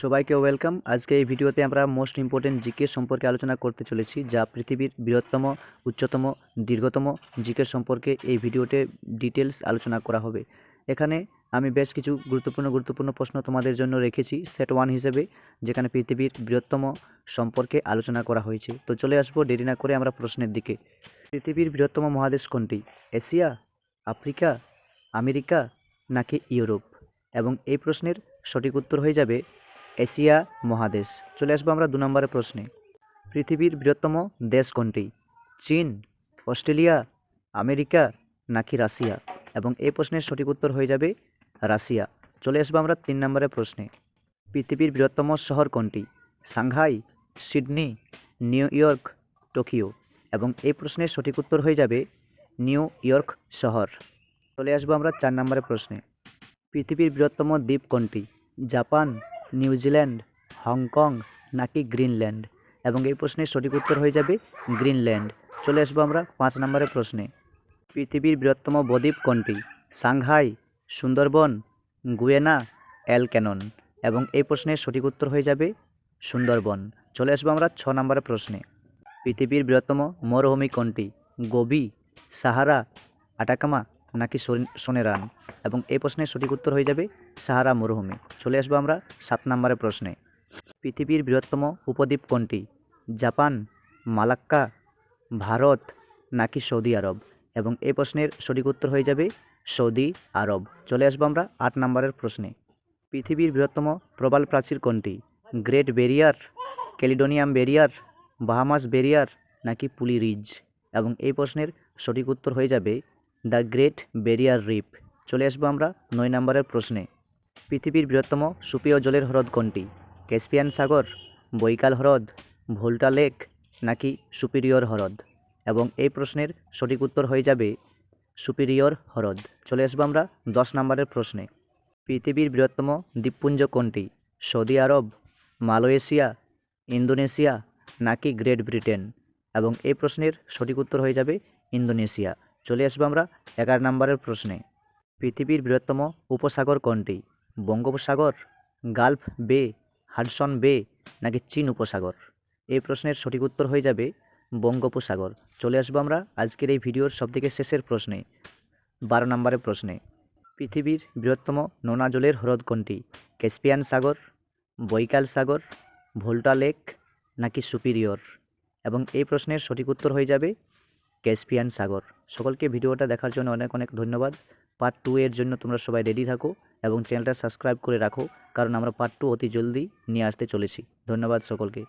সবাইকে ওয়েলকাম। আজকে এই ভিডিওতে আমরা মোস্ট ইম্পর্টেন্ট জিকে সম্পর্কে আলোচনা করতে চলেছি, যা পৃথিবীর বৃহত্তম, উচ্চতম, দীর্ঘতম জিকে সম্পর্কে এই ভিডিওতে ডিটেলস আলোচনা করা হবে। এখানে আমি বেশ কিছু গুরুত্বপূর্ণ গুরুত্বপূর্ণ প্রশ্ন তোমাদের জন্য রেখেছি, সেট ওয়ান হিসেবে, যেখানে পৃথিবীর বৃহত্তম সম্পর্কে আলোচনা করা হয়েছে। তো চলে আসব দেরি না করে আমরা প্রশ্নের দিকে। পৃথিবীর বৃহত্তম মহাদেশ কোনটি? এশিয়া, আফ্রিকা, আমেরিকা নাকি ইউরোপ? এবং এই প্রশ্নের সঠিক উত্তর হয়ে যাবে এশিয়া মহাদেশ। চলে আসব আমরা দু নম্বরের প্রশ্নে। পৃথিবীর বৃহত্তম দেশ কোনটি? চীন, অস্ট্রেলিয়া, আমেরিকা নাকি রাশিয়া? এবং এই প্রশ্নের সঠিক উত্তর হয়ে যাবে রাশিয়া। চলে আসব আমরা তিন নম্বরের প্রশ্নে। পৃথিবীর বৃহত্তম শহর কোনটি? Shanghai, Sydney, New York, Tokyo. এবং এই প্রশ্নের সঠিক উত্তর হয়ে যাবে নিউ ইয়র্ক শহর। চলে আসব আমরা চার নম্বরের প্রশ্নে। পৃথিবীর বৃহত্তম দ্বীপ কোনটি? Japan New Zealand, Hong Kong নাকি গ্রিনল্যান্ড? এবং এই প্রশ্নের সঠিক উত্তর হয়ে যাবে গ্রিনল্যান্ড। চলে আসব আমরা পাঁচ নম্বরের প্রশ্নে। পৃথিবীর বৃহত্তম বদ্বীপ কোনটি? সাংহাই, সুন্দরবন, গুয়েনা অ্যালক্যানন এবং এই প্রশ্নের সঠিক উত্তর হয়ে যাবে সুন্দরবন। চলে আসব আমরা ছ নম্বরের প্রশ্নে। পৃথিবীর বৃহত্তম মরুভূমি কোনটি? গোবি, সাহারা, আটাকামা নাকি সোন- সোনেরান এবং এই প্রশ্নের সঠিক উত্তর হয়ে যাবে সাহারা মরুভূমি। চলে আসব আমরা সাত নম্বরের প্রশ্নে। পৃথিবীর বৃহত্তম উপদ্বীপ কোনটি? জাপান, মালাক্কা, ভারত নাকি সৌদি আরব? এবং এই প্রশ্নের সঠিক উত্তর হয়ে যাবে সৌদি আরব। চলে আসব আমরা আট নম্বরের প্রশ্নে। পৃথিবীর বৃহত্তম প্রবাল প্রাচীর কোনটি? Great Barrier Caledonian barrier Bahamas barrier নাকি পুলি রিজ? এবং এই প্রশ্নের সঠিক উত্তর হয়ে যাবে দ্য গ্রেট বেরিয়ার রিপ। চলে আসব আমরা নয় নম্বরের প্রশ্নে। পৃথিবীর বৃহত্তম সুপেয় জলের হ্রদ কোনটি? ক্যাসপিয়ান সাগর, বৈকাল হ্রদ, ভোল্টা লেক, নাকি সুপিরিয়র হ্রদ? এবং এই প্রশ্নের সঠিক উত্তর হয়ে যাবে সুপিরিয়র হ্রদ। চলে আসব আমরা দশ নম্বরের প্রশ্নে। পৃথিবীর বৃহত্তম দ্বীপপুঞ্জ কোনটি? সৌদি আরব, মালয়েশিয়া, ইন্দোনেশিয়া, নাকি গ্রেট ব্রিটেন? এবং এই প্রশ্নের সঠিক উত্তর হয়ে যাবে ইন্দোনেশিয়া। চলে আসব আমরা এগারো নম্বরের প্রশ্নে। পৃথিবীর বৃহত্তম উপসাগর কোনটি? বঙ্গোপসাগর, গালফ বে, হাডসন বে, নাকি চীন উপসাগর? এই প্রশ্নের সঠিক উত্তর হয়ে যাবে বঙ্গোপসাগর। চলে আসব আমরা আজকের এই ভিডিওর সবথেকে শেষের প্রশ্নে। বারো নম্বরের প্রশ্নে, পৃথিবীর বৃহত্তম নোনা জলের হ্রদ কোনটি? ক্যাসপিয়ান সাগর, বৈকাল সাগর, ভোল্টা লেক, নাকি সুপিরিয়র? এবং এই প্রশ্নের সঠিক উত্তর হয়ে যাবে ক্যাসপিয়ান সাগর। সকলকে ভিডিওটা দেখার জন্য অনেক অনেক ধন্যবাদ। পার্ট টু এর জন্য তোমরা সবাই রেডি থাকো এবং চ্যানেলটা সাবস্ক্রাইব করে রাখো, কারণ আমরা পার্ট টু অতি জলদি নিয়ে আসতে চলেছি। ধন্যবাদ সকলকে।